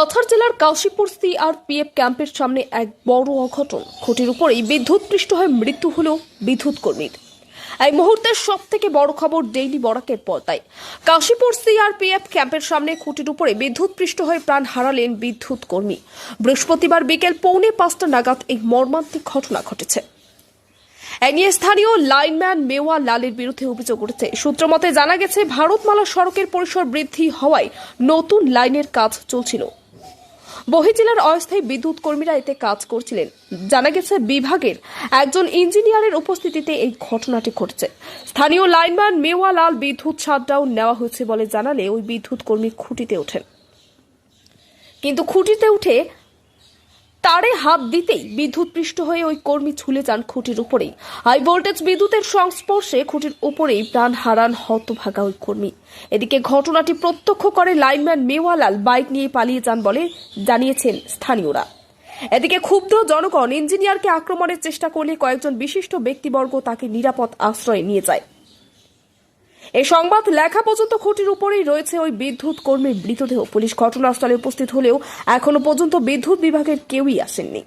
কাছাড় জেলার কাশীপুর সিআরপিএফ ক্যাম্পের সামনে এক বড় অঘটন। খুঁটির উপরেই বিদ্যুৎ পৃষ্ঠ হয়ে মৃত্যু হল বিদ্যুৎ কর্মীর। এই মুহূর্তের সব থেকে বড় খবর ডেইলি বরাকের পর্দায়। কাশীপুর সিআরপিএফ ক্যাম্পের সামনে খুঁটির উপরে বিদ্যুৎ পৃষ্ঠ হয়ে প্রাণ হারালেন বিদ্যুৎ কর্মী। বৃহস্পতিবার বিকেল পৌনে পাঁচটা নাগাদ এই মর্মান্তিক ঘটনা ঘটেছে। এ নিয়ে স্থানীয় লাইনম্যান মেওয়া লালের বিরুদ্ধে অভিযোগ উঠেছে। সূত্রমতে জানা গেছে, ভারতমালা সড়কের পরিসর বৃদ্ধি হওয়ায় নতুন লাইনের কাজ চলছিল। বহিজেলার অস্থায়ী বিদ্যুৎ কর্মীরা এতে কাজ করছিলেন। জানা গেছে, বিভাগের একজন ইঞ্জিনিয়ারের উপস্থিতিতে এই ঘটনাটি ঘটছে। স্থানীয় লাইনম্যান মেওয়া লাল বিদ্যুৎ শাটডাউন নেওয়া হয়েছে বলে জানালে ওই বিদ্যুৎ কর্মী খুঁটিতে ওঠেন। কিন্তু খুঁটিতে উঠে তারে হাত দিতেই বিদ্যুৎ পৃষ্ঠ হয়ে ওই কর্মী ছুলে যান খুঁটির উপরেই হাই ভোল্টেজ বিদ্যুতের সংস্পর্শে খুঁটির উপরেই প্রাণ হারান হতভাগা ওই কর্মী। এদিকে ঘটনাটি প্রত্যক্ষ করে লাইনম্যান মেওয়ালাল বাইক নিয়ে পালিয়ে যান বলে জানিয়েছেন স্থানীয়রা। এদিকে ক্ষুব্ধ জনগণ ইঞ্জিনিয়ারকে আক্রমণের চেষ্টা করলে কয়েকজন বিশিষ্ট ব্যক্তিবর্গ তাকে নিরাপদ আশ্রয় নিয়ে যায়। এই সংবাদ লেখা পর্যন্ত খুঁটির উপরেই রয়েছে ওই বিদ্যুৎ কর্মীর মৃতদেহ। পুলিশ ঘটনাস্থলে উপস্থিত হলেও এখনও পর্যন্ত বিদ্যুৎ বিভাগের কেউই আসেননি।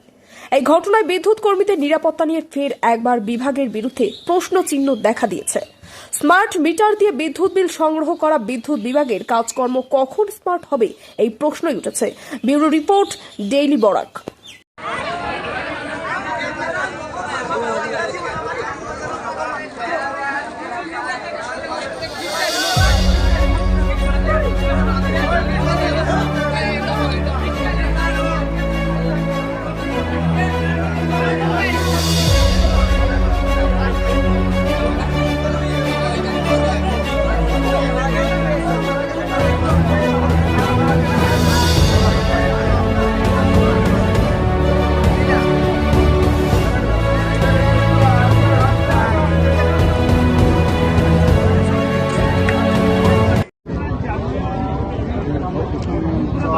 এই ঘটনায় বিদ্যুৎ কর্মীদের নিরাপত্তা নিয়ে ফের একবার বিভাগের বিরুদ্ধে প্রশ্ন চিহ্ন দেখা দিয়েছে। স্মার্ট মিটার দিয়ে বিদ্যুৎ বিল সংগ্রহ করা বিদ্যুৎ বিভাগের কাজকর্ম কখন স্মার্ট হবে এই প্রশ্নই উঠেছে। Bureau report, daily Barak.